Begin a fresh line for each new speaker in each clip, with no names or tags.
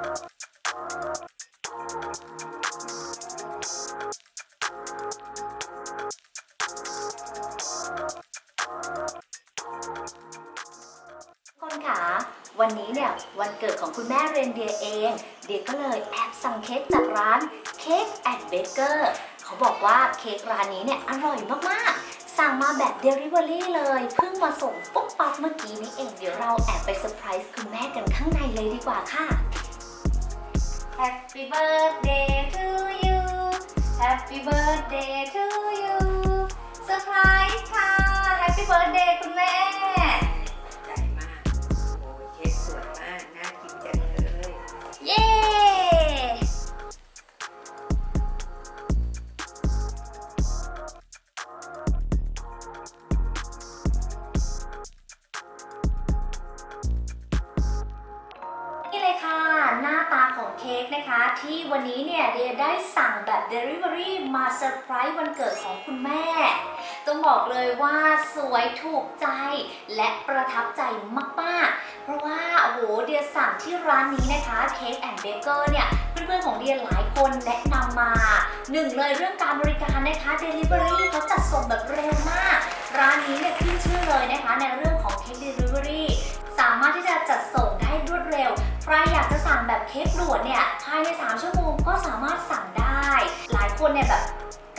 คนค่ะวันนี้เนี่ยวันเกิดของคุณแม่เรนเดียเอง เดียก็เลยแอบสั่งเค้กจากร้านเค้กแอนด์เบเกอร์เขาบอกว่าเค้กร้านนี้เนี่ยอร่อยมากๆ สั่งมาแบบเดลิเวอรี่เลย เพิ่งมาส่งปุ๊บปั๊บเมื่อกี้นี้เอง เดี๋ยวเราแอบไปเซอร์ไพรส์คุณแม่กันข้างในเลยดีกว่าค่ะ Happy birthday to you Happy birthday to you เซอร์ไพรส์ค่ะ Happy birthday คุณแม่
ใจมาก โอ้ยเค้กสวยมาก น่ากินจังเลย
เย้ นี่เลยค่ะ หน้าตา เค้กนะคะ ที่วันนี้เนี่ยเดียได้สั่งแบบ Delivery มาเซอร์ไพรส์วันเกิดของคุณแม่ ต้องบอกเลยว่าสวยถูกใจและประทับใจมากๆ เพราะว่า โอ้โห เดียสั่งที่ร้านนี้นะคะเค้กแอนด์เบเกอร์เนี่ยเพื่อนๆของเดียหลายคนแนะนำมาหนึ่งเลยเรื่องการบริการนะคะ Delivery เขาจัดส่งแบบเร็วมาก ร้านนี้เนี่ยขึ้นชื่อเลยนะคะในเรื่องของเค้ก Delivery สามารถที่จะจัดส่งได้รวดเร็วใครอยากจะสั่งแบบเค้กด่วนเนี่ยภายใน 3 ชั่วโมงก็สามารถสั่งได้ หลายคนเนี่ยแบบ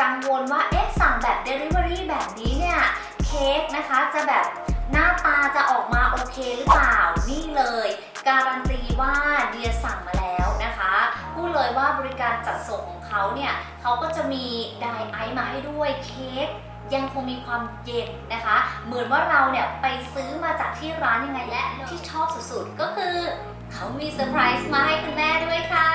กังวลว่าเอ๊ะสั่งแบบ Delivery แบบนี้เนี่ยเค้กนะคะจะแบบหน้าตาจะออกมาโอเคหรือเปล่านี่เลย การันตีว่าเดียสั่งมาแล้วนะคะพูดเลยว่าบริการจัดส่งของเขาเนี่ยเขาก็จะมีไดไอซ์มาให้ด้วยเค้กยังคงมีความเย็นนะคะ เหมือนว่าเราเนี่ยไปซื้อมาจากที่ร้านยังไงและที่ชอบสุดๆ ก็คือ เขามีเซอร์ไพรส์มาให้คุณแม่ด้วยค่ะ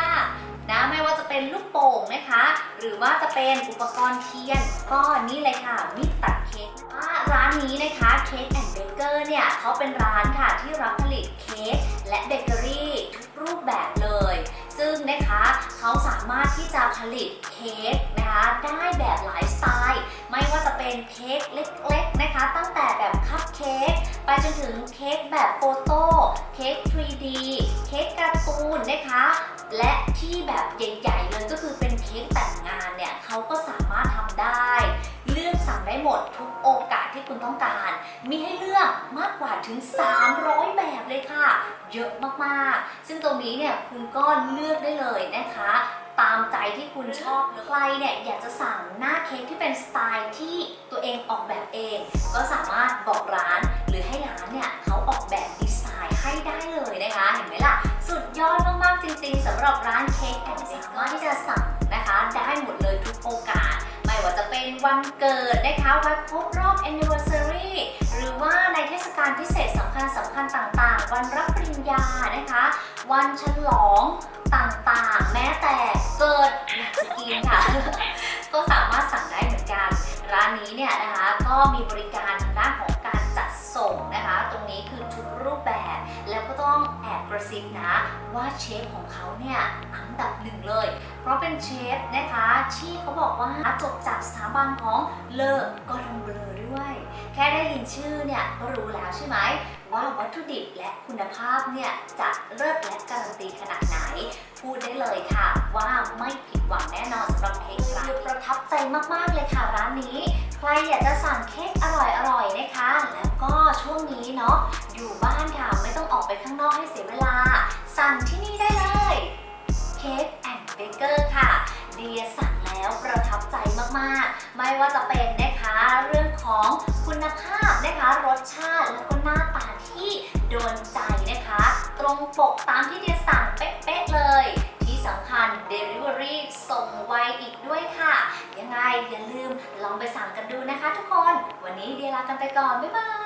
นะไม่ว่าจะเป็นลูกโป่งนะคะ หรือว่าจะเป็นอุปกรณ์เทียนก็นี่เลยค่ะมีดตัดเค้กว่าร้านนี้นะคะเค้กแอนด์เบเกอร์เนี่ยเขาเป็นร้านค่ะที่รับผลิตเค้กและเบเกอรี่ทุกรูปแบบเลย ซึ่งนะคะเขาสามารถที่จะผลิตเค้กนะคะได้แบบหลายสไตล์ ไม่ว่าจะเป็นเค้กเล็กๆนะคะ ตั้งแต่แบบคัพเค้ก ไปจนถึงเค้กแบบโฟโต้เค้ก 3D เค้กการ์ตูนนะคะ และที่แบบใหญ่ๆเลยก็คือเป็นเค้กแต่งงานเนี่ยเขาก็สามารถทำได้ เลือกสั่งได้หมดทุกโอกาสที่คุณต้องการ มีให้เลือกมากกว่าถึง 300 แบบเลยค่ะ เยอะมากๆ ซึ่งตรงนี้เนี่ยคุณก็เลือกได้เลยนะคะ ตามใจที่คุณชอบใครเนี่ยอยากจะสั่งหน้า เค้กที่เป็นสไตล์ที่ตัวเองออกแบบเอง ก็สามารถบอกร้านหรือให้ร้านเนี่ยเขาออกแบบดีไซน์ให้ได้เลยนะคะ เห็นไหมล่ะ สุดยอดมากๆจริงๆสำหรับร้านเค้กแอนด์สามารถที่จะสั่งนะคะ ได้หมดเลยทุกโอกาส ไม่ว่าจะเป็นวันเกิดนะคะวันครบรอบ anniversary หรือว่าในเทศกาลพิเศษสำคัญสำคัญต่างๆ วันรับปริญญานะคะ วันฉลองต่าง ระซิบนะว่าเชฟของเขาเนี่ยอันดับหนึ่งเลย เพราะเป็นเชฟนะคะที่เขาบอกว่าจบจากสถาบันของเลอกอดองเบลอด้วย แค่ได้ยินชื่อเนี่ยก็รู้แล้วใช่ไหมว่าวัตถุดิบและคุณภาพเนี่ยจะเลิศและการันตีขนาดไหน พูดได้เลยค่ะว่าไม่ผิดหวังแน่นอนสำหรับเค้กร้านประทับใจมากๆเลยค่ะร้านนี้ ใครอยากจะสั่งเค้กอร่อยๆนะคะ แล้วก็ช่วงนี้เนาะอยู่บ้านค่ะไม่ อกไปข้างนอกให้เสียเวลา สั่งที่นี่ได้เลยเค้กแอนด์เบเกอร์ค่ะ เดียสั่งแล้วประทับใจมาก ๆ ไม่ว่าจะเป็นนะคะเรื่องของคุณภาพนะคะรสชาติแล้วก็หน้าตาที่โดนใจนะคะ ตรงปกตามที่เดียสั่งเป๊ะ ๆ เลย ที่สำคัญ Delivery ส่งไวอีกด้วยค่ะ ยังไงอย่าลืมลองไปสั่งกันดูนะคะทุกคน วันนี้เดียลากันไปก่อน บ๊ายบาย